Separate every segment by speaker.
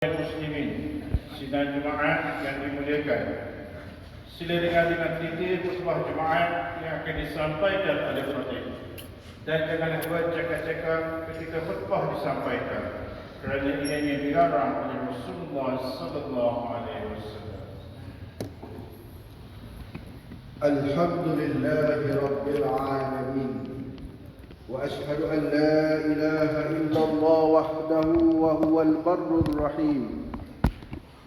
Speaker 1: Kaum Muslimin, sidang jemaat yang dimuliakan. Sila dengar dengan teliti khutbah jemaat yang akan disampaikan oleh Fatih. Dan janganlah buat cakap-cakap ketika khutbah disampaikan. Kerana ia ini dilarang oleh Rasulullah Sallallahu Alaihi Wasallam.
Speaker 2: Alhamdulillahirabbil alamin. وأشهد أن لا إله إلا الله وحده وهو البر الرحيم.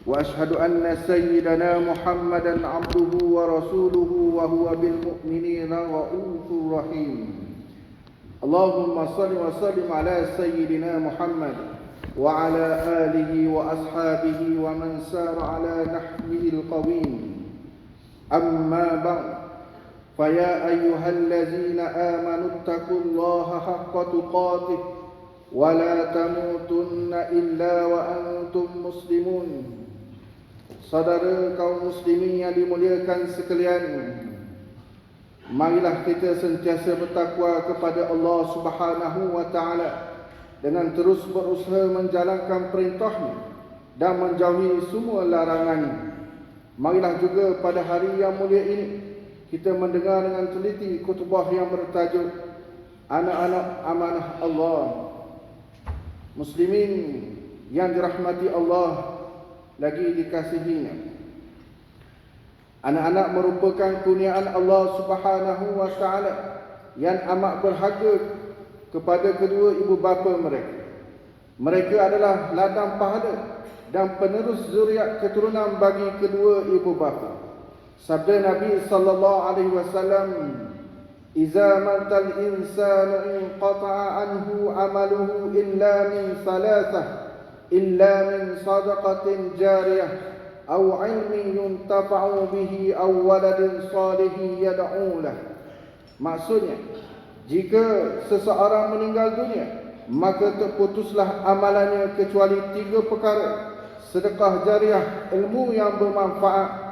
Speaker 2: وأشهد أن سيدنا محمدا عبده ورسوله وهو بالمؤمنين رؤوف رحيم. اللهم صل وسلم على سيدنا محمد وعلى آله وأصحابه ومن سار على نحوه القويم. أما بعد فيا أيها الذين آمنوا اتقوا الله حق تقاته ولا تموتن إلا وأنتم مسلمون Saudara kaum muslimin yang dimuliakan sekalian Marilah kita sentiasa bertakwa kepada Allah subhanahu wa ta'ala Dengan terus berusaha menjalankan perintahnya Dan menjauhi semua larangannya Marilah juga pada hari yang mulia ini kita mendengar dengan teliti kutubah yang bertajuk Anak-anak amanah Allah. Muslimin yang dirahmati Allah lagi dikasihinya. Anak-anak merupakan kurniaan Allah Subhanahu wa taala yang amat berharga kepada kedua ibu bapa mereka. Mereka adalah ladang pahala dan penerus zuriat keturunan bagi kedua ibu bapa. Sabda Nabi sallallahu alaihi wasallam, "Iza matal insanu inqata'a anhu 'amaluhu illa min thalathah, illa min sadaqatin jariyah aw 'ilmin yuntafa'u bihi aw waladin salihin yad'u lah." Maksudnya, jika seseorang meninggal dunia, maka terputuslah amalannya kecuali tiga perkara sedekah jariah, ilmu yang bermanfaat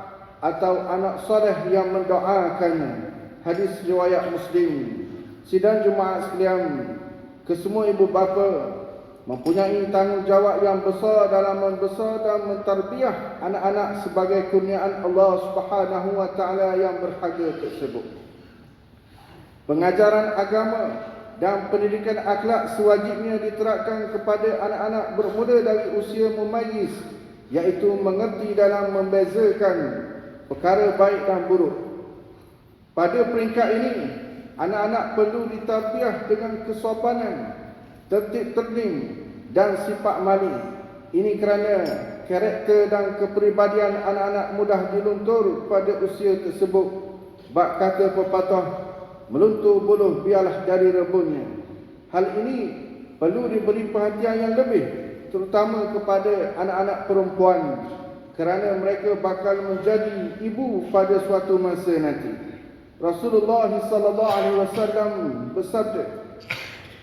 Speaker 2: atau anak soleh yang mendoakannya. Hadis riwayat Muslim. Sidang Jumaat sekalian, kesemua ibu bapa mempunyai tanggungjawab yang besar dalam membesar dan mentarbiah anak-anak sebagai kurniaan Allah Subhanahu wa taala yang berharga tersebut. Pengajaran agama dan pendidikan akhlak sewajibnya diterapkan kepada anak-anak bermula dari usia memayis iaitu mengerti dalam membezakan perkara baik dan buruk. Pada peringkat ini, anak-anak perlu ditarbiah dengan kesopanan, tertib terdim dan sifat maling. Ini kerana karakter dan kepribadian anak-anak mudah diluntur pada usia tersebut. Bak kata pepatah, meluntur buluh biarlah dari rebunnya. Hal ini perlu diberi perhatian yang lebih terutama kepada anak-anak perempuan kerana mereka bakal menjadi ibu pada suatu masa nanti. Rasulullah sallallahu alaihi wasallam bersabda,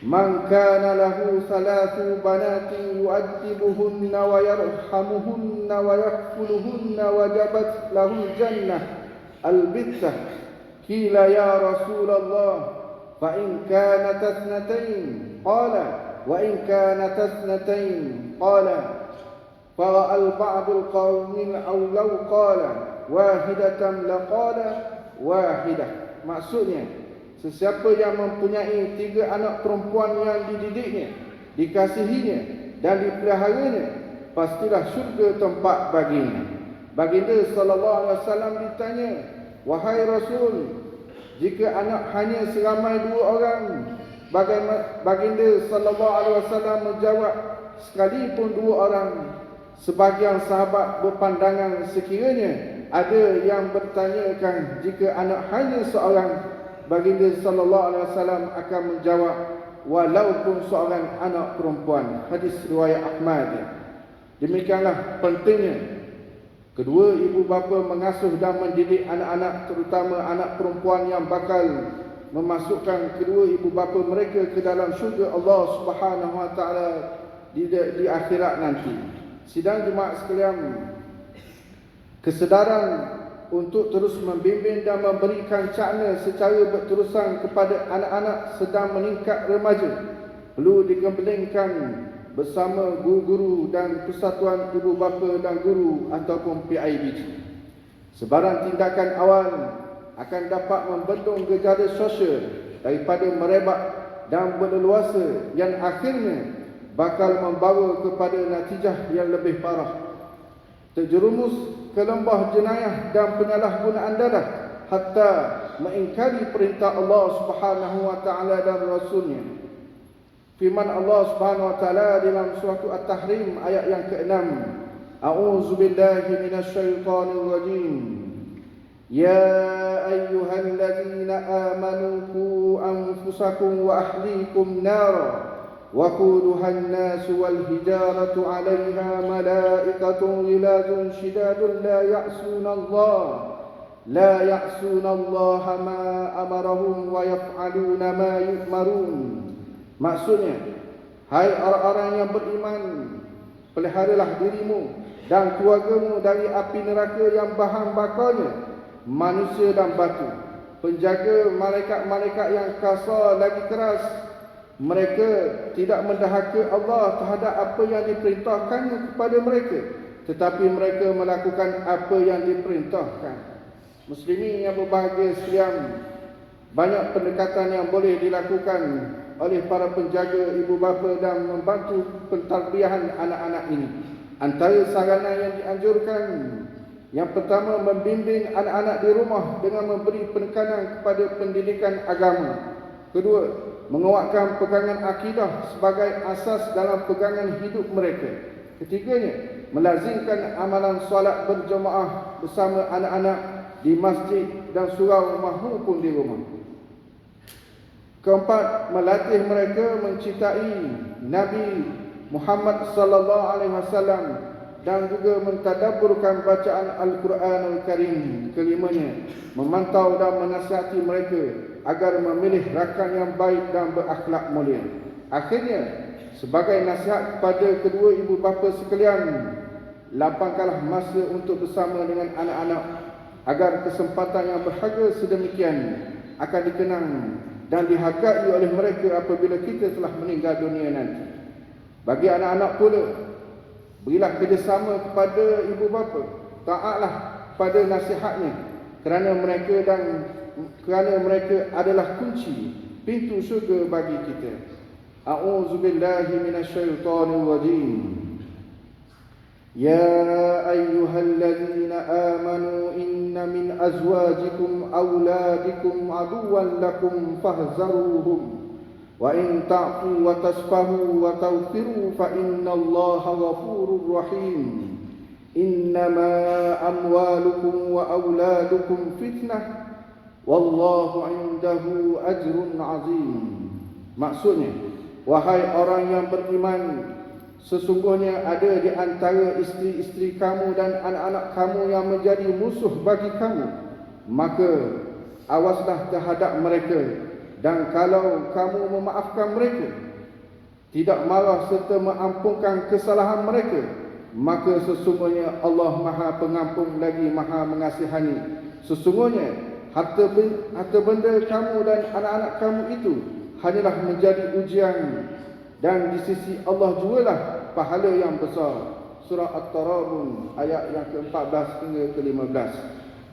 Speaker 2: "Man kana lahu salatu banati yu'adzibuhunna wa yarhamuhunna wa yakfuluhunna wa jabat lahu jannah al-bitta." Kila ya Rasulullah, fa in kanat athnatain, qala, wa in kanat athnatain, qala, فرأى البعض القوم أو لو قال واحدة لقال واحدة maksudnya sesiapa yang mempunyai tiga anak perempuan yang dididiknya dikasihinya dan dipeliharanya pastilah syurga tempat baginya baginda sallallahu alaihi wasallam ditanya wahai rasul jika anak hanya seramai dua orang Bagaimana baginda sallallahu alaihi wasallam menjawab sekalipun dua orang sebagian sahabat berpandangan sekiranya ada yang bertanyakan jika anak hanya seorang baginda sallallahu alaihi wasallam akan menjawab walaupun seorang anak perempuan. Hadis riwayat Ahmad. Demikianlah pentingnya. Kedua ibu bapa mengasuh dan mendidik anak-anak terutama anak perempuan yang bakal memasukkan kedua ibu bapa mereka ke dalam syurga Allah Subhanahu wa taala di, di akhirat nanti. Sidang Jumaat sekalian, kesedaran untuk terus membimbing dan memberikan cakna secara berterusan kepada anak-anak sedang meningkat remaja perlu digemblengkan bersama guru-guru dan persatuan ibu bapa dan guru ataupun PIBG. Sebarang tindakan awal akan dapat membendung gejala sosial daripada merebak dan berleluasa yang akhirnya bakal membawa kepada natijah yang lebih parah. Terjerumus ke lembah jenayah dan penyalahgunaan darah hatta mengingkari perintah Allah Subhanahu wa taala dan rasulnya. Firman Allah Subhanahu wa taala dalam surah At-Tahrim ayat yang ke-6. A'udzu billahi minasyaitonir rajim. Ya ayyuhalladzina amanu qu anfusakum wa ahlikum nara وقودها الناس والهجارة عليها ملائكة غلاظ شداد لا يعصون الله لا يعصون الله ما أمرهم ويفعلون ما يؤمرون Maksudnya, hai orang-orang yang beriman, peliharalah dirimu dan keluargamu dari api neraka yang bahan bakarnya, manusia dan batu. Penjaga malaikat-malaikat yang kasar lagi keras, mereka tidak mendahaka Allah terhadap apa yang diperintahkannya kepada mereka, tetapi mereka melakukan apa yang diperintahkan. Muslimin yang berbahagia sekalian, banyak pendekatan yang boleh dilakukan oleh para penjaga ibu bapa dan membantu pentarbiahan anak-anak ini. Antara sarana yang dianjurkan yang pertama membimbing anak-anak di rumah dengan memberi penekanan kepada pendidikan agama. Kedua, menguatkan pegangan akidah sebagai asas dalam pegangan hidup mereka. Ketiganya, melazimkan amalan solat berjemaah bersama anak-anak di masjid dan surau maupun di rumah. Keempat, melatih mereka mencintai Nabi Muhammad sallallahu alaihi wasallam dan juga mentadabburkan bacaan Al-Quran Al-Karim. Kelimanya, memantau dan menasihati mereka agar memilih rakan yang baik dan berakhlak mulia. Akhirnya, sebagai nasihat kepada kedua ibu bapa sekalian, lapangkanlah masa untuk bersama dengan anak-anak agar kesempatan yang berharga sedemikian akan dikenang dan dihargai oleh mereka apabila kita telah meninggal dunia nanti. Bagi anak-anak pula, berilah kerjasama kepada ibu bapa, taatlah pada nasihatnya kerana mereka dan kerana mereka adalah kunci pintu syurga bagi kita. A'udzubillahi minasyaitonirrajim. يا أيها الذين آمنوا إن من أزواجكم أولادكم عدوا لكم wa in ta'fu wa tasfahu wa tawfiru fa inna Allah ghafurur rahim. Innama amwalukum wa auladukum fitnah. Wallahu indahu ajrun azim. Maksudnya wahai orang yang beriman Sesungguhnya ada di antara isteri-isteri kamu dan anak-anak kamu yang menjadi musuh bagi kamu. Maka awaslah terhadap mereka dan kalau kamu memaafkan mereka, tidak marah serta mengampunkan kesalahan mereka, maka sesungguhnya Allah maha pengampun lagi maha mengasihani. Sesungguhnya harta, harta benda kamu dan anak-anak kamu itu hanyalah menjadi ujian dan di sisi Allah jugalah pahala yang besar. Surah At-Tarabun ayat yang ke-14 hingga ke-15.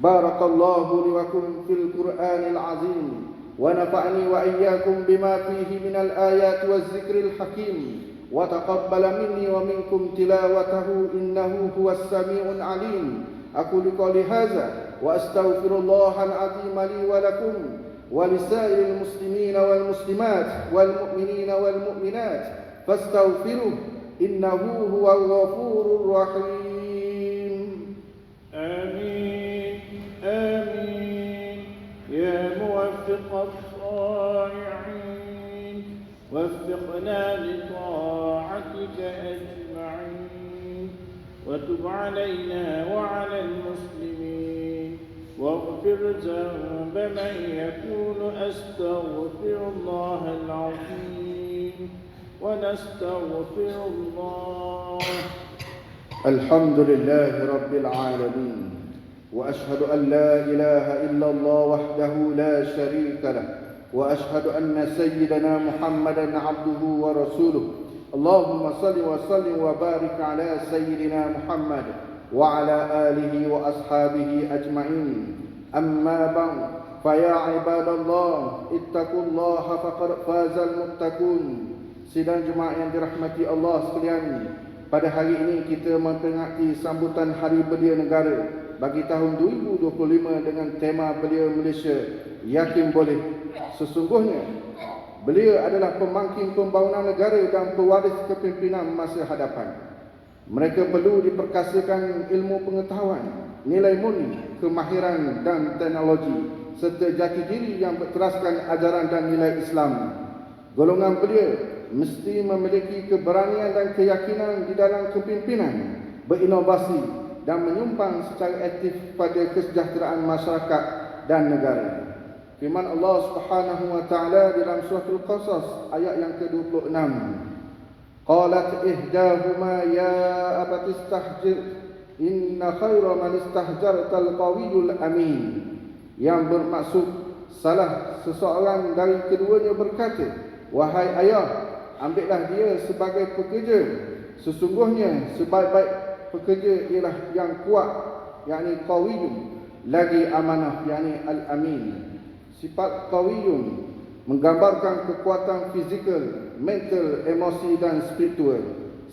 Speaker 2: Barakallahu li wa kum fil Qur'anil azim ونفعني وإياكم بما فيه من الآيات والذكر الحكيم. وتقبل مني ومنكم تلاوته إنه هو السميع العليم. أقول قولي هذا وأستغفر الله العظيم لي ولكم ولسائر المسلمين والمسلمات والمؤمنين والمؤمنات. فاستغفروه إنه هو الغفور الرحيم.
Speaker 1: وتب علينا وعلى المسلمين. واغفر ذنب من يكون أستغفر الله العظيم ونستغفر الله.
Speaker 2: الحمد لله رب العالمين. وأشهد أن لا إله إلا الله وحده لا شريك له. وأشهد أن سيدنا محمدا عبده ورسوله. اللهم صل وسلم وبارك على سيدنا محمد وعلى آله وأصحابه أجمعين أما بعد فيا عباد الله اتقوا الله فقد فاز المتقون Sidang jemaah yang dirahmati Allah sekalian Pada hari ini kita memperingati sambutan Hari Belia Negara Bagi tahun 2025 dengan tema Belia Malaysia Yakin boleh Sesungguhnya Belia adalah pemangkin pembangunan negara dan pewaris kepimpinan masa hadapan Mereka perlu diperkasakan ilmu pengetahuan Nilai murni, kemahiran dan teknologi Serta jati diri yang berteraskan ajaran dan nilai Islam Golongan belia mesti memiliki keberanian dan keyakinan di dalam kepimpinan, berinovasi dan menyumbang secara aktif pada kesejahteraan masyarakat dan negara. Firman Allah Subhanahu wa taala dalam surah Al-Qasas ayat yang ke-26. Qalat ihdahuma ya abati istahjir inna khayra man istahjarta al-qawiyul amin. Yang bermaksud salah seseorang dari keduanya berkata, wahai ayah, ambillah dia sebagai pekerja sesungguhnya sebaik-baik pekerja ialah yang kuat yakni qawiyun lagi amanah yakni al-amin sifat qawiyun menggambarkan kekuatan fizikal mental emosi dan spiritual.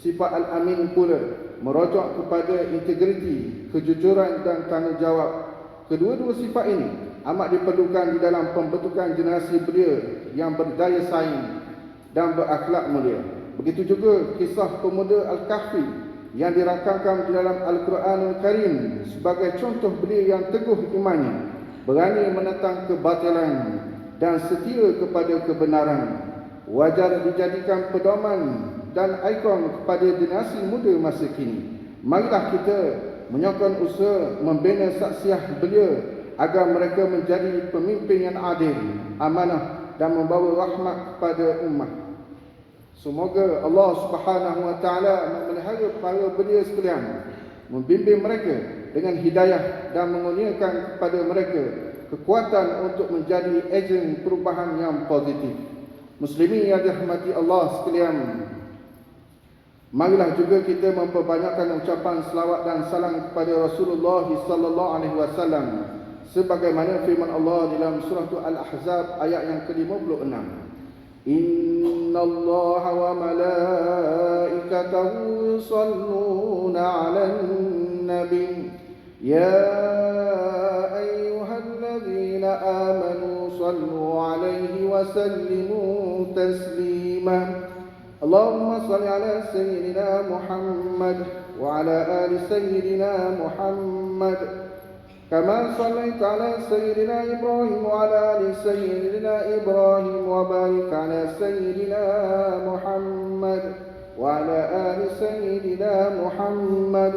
Speaker 2: Sifat al-amin pula merujuk kepada integriti kejujuran dan tanggungjawab. Kedua-dua sifat ini amat diperlukan di dalam pembentukan generasi belia yang berdaya saing dan berakhlak mulia. Begitu juga kisah pemuda Al-Kahfi yang dirakamkan di dalam Al-Quran Al-Karim sebagai contoh belia yang teguh imannya, berani menentang kebatilan dan setia kepada kebenaran. Wajar dijadikan pedoman dan ikon kepada generasi muda masa kini. Marilah kita menyokong usaha membina saksiah belia agar mereka menjadi pemimpin yang adil, amanah dan membawa rahmat kepada umat. Semoga Allah Subhanahu Wa Taala memelihara para belia sekalian, membimbing mereka dengan hidayah dan mengurniakan kepada mereka kekuatan untuk menjadi ejen perubahan yang positif. Muslimin yang dirahmati Allah sekalian. Marilah juga kita memperbanyakkan ucapan selawat dan salam kepada Rasulullah sallallahu alaihi wasallam sebagaimana firman Allah dalam surah Al-Ahzab ayat yang ke-56. Inna Allah wa malaikatahu yusalluna 'alan-nabi يا أيها الذين آمنوا صلوا عليه وسلموا تسليما. اللهم صل على سيدنا محمد وعلى آل سيدنا محمد. كما صليت على سيدنا إبراهيم وعلى آل سيدنا إبراهيم وبارك على سيدنا محمد وعلى آل سيدنا محمد.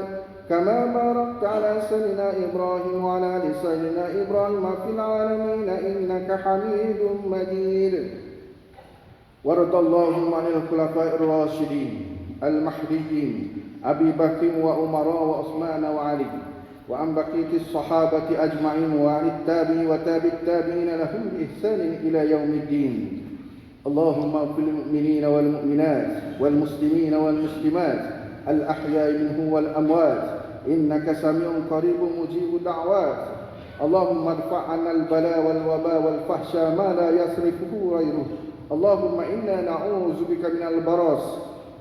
Speaker 2: كما باركت على سيدنا إبراهيم وعلى آل سيدنا إبراهيم في العالمين إنك حميد مجيد. وارض اللهم عن الخلفاء الراشدين المهديين أبي بكر وعمر وعثمان وعلي وعن بقية الصحابة أجمعين وعن التابعين وتابع التابعين لهم بإحسان إلى يوم الدين. اللهم اغفر للمؤمنين والمؤمنات والمسلمين والمسلمات الأحياء منه والأموات إنك سميع قريب مجيب الدعوات اللهم ادفع عنا البلاء والوباء والفحشاء ما لا يصرفه غيره اللهم إنا نعوذ بك من البراس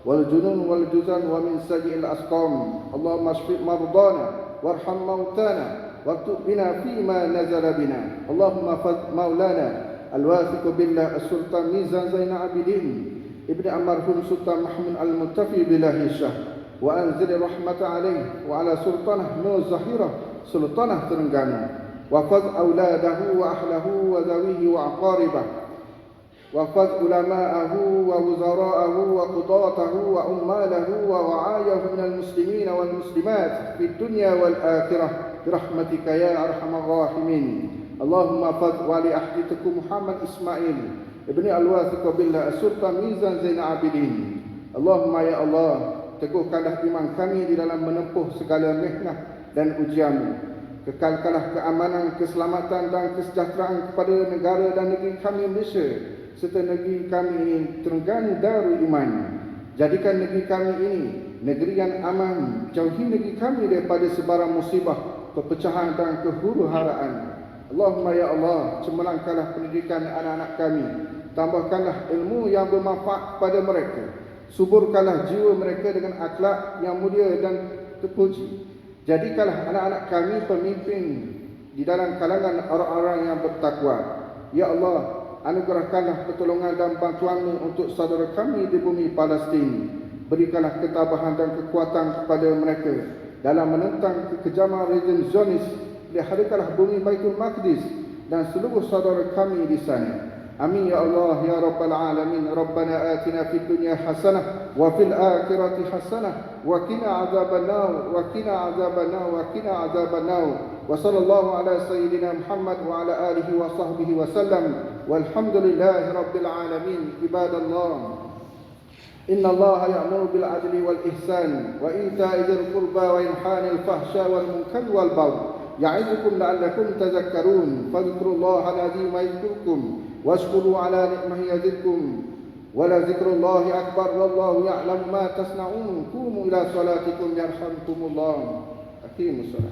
Speaker 2: والجنون والجزن ومن سيء الأسقام اللهم اشف مرضانا وارحم موتانا واكتب بنا فيما نزل بنا اللهم فض مولانا الواثق بالله السلطان ميزان زين عابدين ابن المرحوم سلطان محمود المتفي بالله الشهر وأنزل الرحمة عليه وعلى سلطانه نور الزهيرة سلطانه ترنغاني وفض أولاده وأهله وذويه وأقاربه وفض علماءه ووزراءه وقضاته وعماله ووعايه من المسلمين والمسلمات في الدنيا والآخرة برحمتك يا أرحم الراحمين اللهم فض ولي أحدثكم محمد إسماعيل ابن الواثق بالله السلطان ميزان زين عابدين اللهم يا الله teguhkanlah iman kami di dalam menempuh segala mihnah dan ujian kekalkanlah keamanan, keselamatan dan kesejahteraan kepada negara dan negeri kami Malaysia serta negeri kami ini Terengganu Darul Iman. Jadikan negeri kami ini negeri yang aman. Jauhi negeri kami daripada sebarang musibah, perpecahan dan kehuru-haraan. Allahumma ya Allah, cemerlangkanlah pendidikan anak-anak kami. Tambahkanlah ilmu yang bermanfaat kepada mereka. Suburkanlah jiwa mereka dengan akhlak yang mulia dan terpuji. Jadikanlah anak-anak kami pemimpin di dalam kalangan orang-orang yang bertakwa. Ya Allah, anugerahkanlah pertolongan dan bantuanmu untuk saudara kami di bumi Palestin. Berikanlah ketabahan dan kekuatan kepada mereka dalam menentang kekejaman rejim Zionis. Peliharakanlah bumi Baitul Maqdis dan seluruh saudara kami di sana. آمين يا الله يا رب العالمين. ربنا آتنا في الدنيا حسنة وفي الآخرة حسنة وقنا عذاب النار وقنا عذاب النار وقنا عذاب النار. وصلى الله على سيدنا محمد وعلى آله وصحبه وسلم. والحمد لله رب العالمين عباد الله. إن الله يأمر بالعدل والإحسان وإيتاء ذي القربى وينحى عن الفحشاء والمنكر والبغي. يعظكم لعلكم تذكرون. فاذكروا الله العظيم يذكركم. واشكروا على نعمه يزدكم ولذكر الله أكبر والله يعلم ما تصنعون قوموا إلى صلاتكم يرحمكم الله أقيموا الصلاة